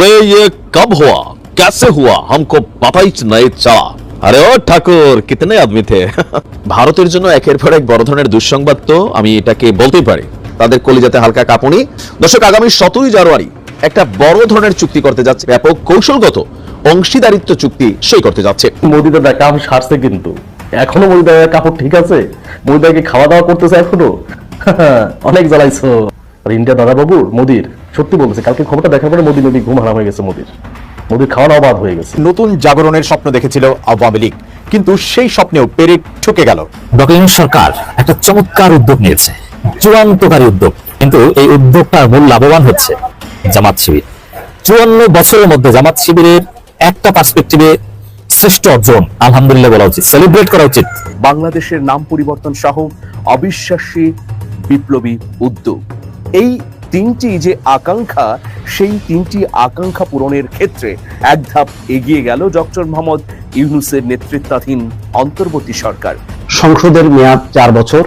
अरे ये कब हुआ कैसे हुआ हमको पता ही नहीं चला আরে ও ঠাকুর কিতনে আদমি থে ভারতের জন্য একের পর এক বড় ধরনের দুঃসংবাদ তো আমি এটাকে বলতেই পারি তাদের কলিজাতে হালকা কাঁপুনি দর্শক আগামী সতেরোই জানুয়ারি একটা বড় ধরনের চুক্তি করতে যাচ্ছে ব্যাপক কৌশলগত অংশীদারিত্ব চুক্তি সই করতে যাচ্ছে মোদিদা দেখা সারছে কিন্তু এখনো মোদিদা কাপড় ঠিক আছে মোদিদাকে খাওয়া দাওয়া করতেছে এখনো অনেক জ্বালাইছো আর ইন্ডিয়া দাদা বাবু মোদির সত্যি বলতেছে কালকে খবরটা দেখার পরে মোদি নদী ঘুম হারাম হয়ে গেছে মোদির। মোদির খাওয়া দাওয়া বাদ হয়ে গেছে। নতুন জাগরণের স্বপ্ন দেখেছিল আওয়ামী লীগ কিন্তু সেই স্বপ্নেও পেরেক ঠকে গেল। ডক্টর সরকার একটা চমৎকার উদ্যোগ নিয়েছে চূড়ান্তকারী উদ্যোগ কিন্তু এই উদ্যোগটার মূল লাভবান হচ্ছে জামাত শিবির। চুয়ান্ন বছরের মধ্যে জামাত শিবিরের একটা পার্সপেক্টিভে শ্রেষ্ঠ অর্জন আলহামদুলিল্লাহ বলা উচিত। সেলিব্রেট করা উচিত। বাংলাদেশের নাম পরিবর্তন সহ অবিশ্বাসী বিপ্লবী উদ্যোগ। এই তিনটি যে আকাঙ্ক্ষা, সেই তিনটি আকাঙ্ক্ষা পূরণের ক্ষেত্রে এক ধাপ এগিয়ে গেল ডক্টর মোহাম্মদ ইউনুসের নেতৃত্বাধীন অন্তর্বর্তী সরকার। সংসদের মেয়াদ চার বছর,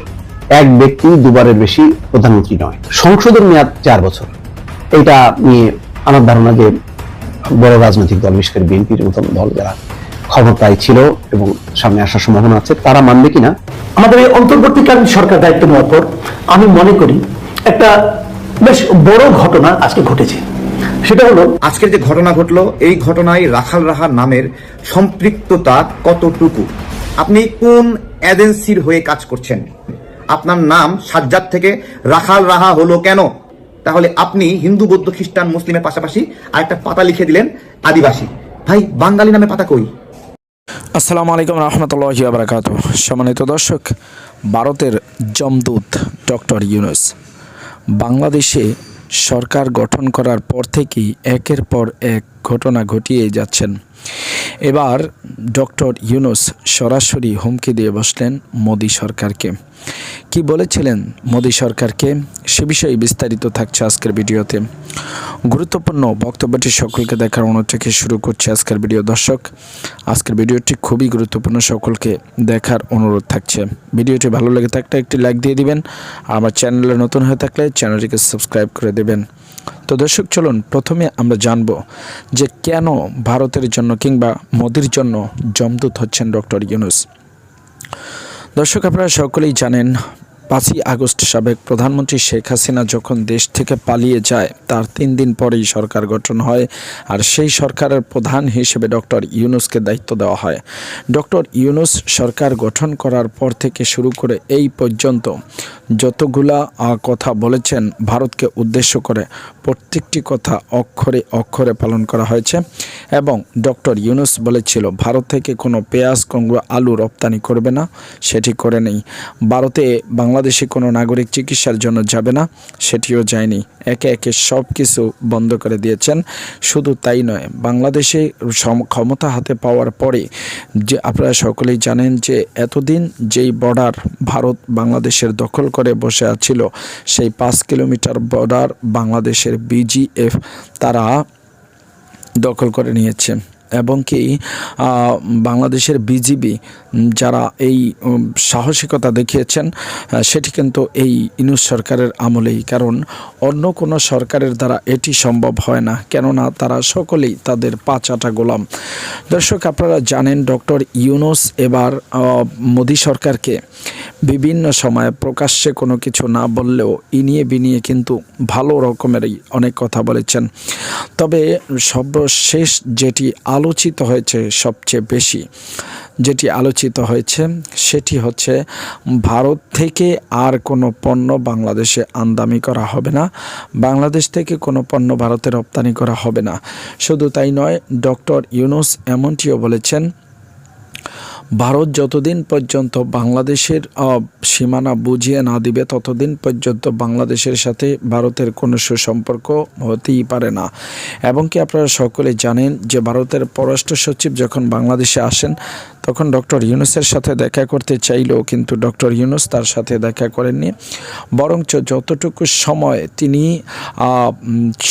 এক ব্যক্তি দুবারের বেশি প্রধানমন্ত্রী নয়। সংসদের মেয়াদ চার বছর। এটা নিয়ে আমার ধারণা যে বড় রাজনৈতিক দল, বিশেষ করে বিএনপির মতন দল যারা ক্ষমতায় ছিল এবং সামনে আসার সম্ভাবনা আছে, তারা মানবে কিনা? আমাদের এই অন্তর্বর্তীকালীন সরকার দায়িত্ব নেওয়ার পর আমি মনে করি একটা বেশ বড় ঘটনা আজকে ঘটেছে। সেটা হলো আজকের যে ঘটনা ঘটলো এই ঘটনায় রাখাল রাহা নামের সম্পৃক্ততা কতটুকু? আপনি কোন এজেন্সির হয়ে কাজ করছেন? আপনার নাম সাজ্জাদ থেকে রাখাল রাহা হলো কেন? তাহলে আপনি হিন্দু বৌদ্ধ খ্রিস্টান মুসলিমের পাশাপাশি আরেকটা পাতা লিখে দিলেন আদিবাসী। ভাই বাঙালি নামে পাতা কই? আসসালামু আলাইকুম রহমতুল্লাহ বারাকাত সম্মানিত দর্শক ভারতের জমদূত ডক্টর ইউনুস। বাংলাদেশে সরকার গঠন করার পর থেকেই একের পর এক ঘটনা ঘটিয়ে যাচ্ছেন। এবার ডক্টর ইউনুস সরাসরি হুমকি দিয়ে বসলেন মোদী সরকারকে। কি বলেছিলেন মোদী সরকারকে? সে বিষয়ে বিস্তারিত থাকছে আজকের ভিডিওতে। গুরুত্বপূর্ণ বক্তব্যটি সকলকে দেখার অনুরোধ থেকে শুরু করছে আজকের ভিডিও। দর্শক, আজকের ভিডিওটি খুবই গুরুত্বপূর্ণ, সকলকে দেখার অনুরোধ থাকছে। ভিডিওটি ভালো লেগে থাকলে একটি লাইক দিয়ে দিবেন। আমার চ্যানেলে নতুন হয়ে থাকলে চ্যানেলটিকে সাবস্ক্রাইব করে দেবেন। তো দর্শক, চলুন প্রথমে আমরা জানব যে কেন ভারতের জন্য কিংবা মোদির জন্য জমদূত হচ্ছেন ডক্টর ইউনুস। দর্শক, আপনারা সকলেই জানেন পাঁচই আগস্ট সাবেক প্রধানমন্ত্রী শেখ হাসিনা যখন দেশ থেকে পালিয়ে যায়, তার তিন দিন পরেই সরকার গঠন হয় আর সেই সরকারের প্রধান হিসেবে ডক্টর ইউনুসকে দায়িত্ব দেওয়া হয়। ডক্টর ইউনুস সরকার গঠন করার পর থেকে শুরু করে এই পর্যন্ত যতগুলা কথা বলেছেন, ভারতকে উদ্দেশ্য করে প্রত্যেকটি কথা অক্ষরে অক্ষরে পালন করা হয়েছে। এবং ডক্টর ইউনুস বলেছিল, ভারত থেকে কোনো পেঁয়াজ কিংবা আলু রপ্তানি করবে না, সেটি করে নেই। ভারতে বাংলাদেশে কোনো নাগরিক চিকিৎসার জন্য যাবে না, সেটিও যায়নি। একে একে সব কিছু বন্ধ করে দিয়েছেন। শুধু তাই নয়, বাংলাদেশে ক্ষমতা হাতে পাওয়ার পরে যে, আপনারা সকলেই জানেন যে, এতদিন যেই বর্ডার ভারত বাংলাদেশের দখল করে বসে আছিল, সেই পাঁচ কিলোমিটার বর্ডার বাংলাদেশের বিজিএফ, তারা দখল করে নিয়েছে এবং কি বাংলাদেশের বিজিবি যারা এই সাহসিকতা দেখিয়েছেন সেটি কিন্তু এই ইনুস সরকারের আমলেই। কারণ অন্য কোনো সরকারের দ্বারা এটি সম্ভব হয় না। কেননা তারা সকলেই তাদের পাঁচাটা গোলাম। দর্শক, আপনারা জানেন ডক্টর ইউনুস এবার মোদী সরকারকে বিভিন্ন সময়ে প্রকাশ্যে কোনো কিছু না বললেও ইনিয়ে বিনিয়ে কিন্তু ভালো রকমেরই অনেক কথা বলেছেন। তবে সর্বশেষ যেটি আলোচিত হয়েছে সবচেয়ে বেশি। যেটি আলোচিত হয়েছে, সেটি হচ্ছে ভারত থেকে আর কোনো পণ্য বাংলাদেশে আমদানি করা হবে না, বাংলাদেশ থেকে কোনো পণ্য ভারতে রপ্তানি করা হবে না। শুধু তাই নয়, ডক্টর ইউনুস এমনটিও বলেছেন ভারত যতদিন পর্যন্ত বাংলাদেশের সীমানা বুঝিয়ে না দিবে, ততদিন পর্যন্ত বাংলাদেশের সাথে ভারতের কোনো সুসম্পর্ক হতেই পারে না। এবং কি আপনারা সকলে জানেন যে ভারতের পররাষ্ট্র সচিব যখন বাংলাদেশে আসেন তখন ডক্টর ইউনুসের সাথে দেখা করতে চাইলেও কিন্তু ডক্টর ইউনুস তার সাথে দেখা করেননি। বরঞ্চ যতটুকু সময় তিনি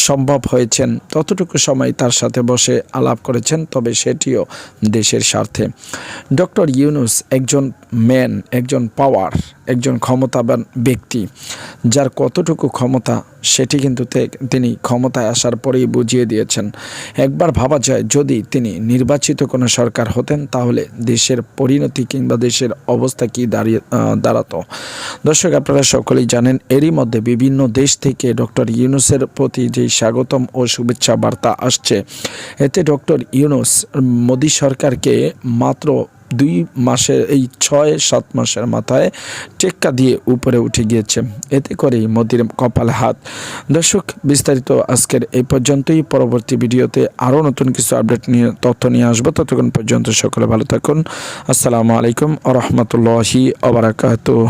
সম্ভব হয়েছেন, ততটুকু সময় তার সাথে বসে আলাপ করেছেন, তবে সেটিও দেশের স্বার্থে। ডক্টর ইউনুস একজন ম্যান একজন পাওয়ার একজন ক্ষমতাবান ব্যক্তি। যার কতটুকু ক্ষমতা, সেটি কিন্তু তিনি ক্ষমতায় আসার পরেই বুঝিয়ে দিয়েছেন। একবার ভাবা যায়, যদি তিনি নির্বাচিত কোনো সরকার হতেন, তাহলে দেশের পরিণতি কিংবা দেশের অবস্থা কি দাঁড়িয়ে দাঁড়াতো। দর্শক, আপনারা সকলেই জানেন, এরই মধ্যে বিভিন্ন দেশ থেকে ডক্টর ইউনুসের প্রতি যেই স্বাগতম ও শুভেচ্ছা বার্তা আসছে, এতে ডক্টর ইউনুস, মোদী সরকারকে মাত্র দুই মাসের, এই ছয়, সাত মাসের মাথায় টেক্কা দিয়ে উপরে উঠে গিয়েছে। এতে করেই মোদির কপাল হাত। দর্শক, বিস্তারিত আজকের এই পর্যন্তই। পরবর্তী ভিডিওতে আরও নতুন কিছু আপডেট নিয়ে, তথ্য নিয়ে আসব। ততক্ষণ পর্যন্ত সকলে ভালো থাকুন। আসসালামু আলাইকুম আ রহমতুল্লাহি আবরাকাতুহ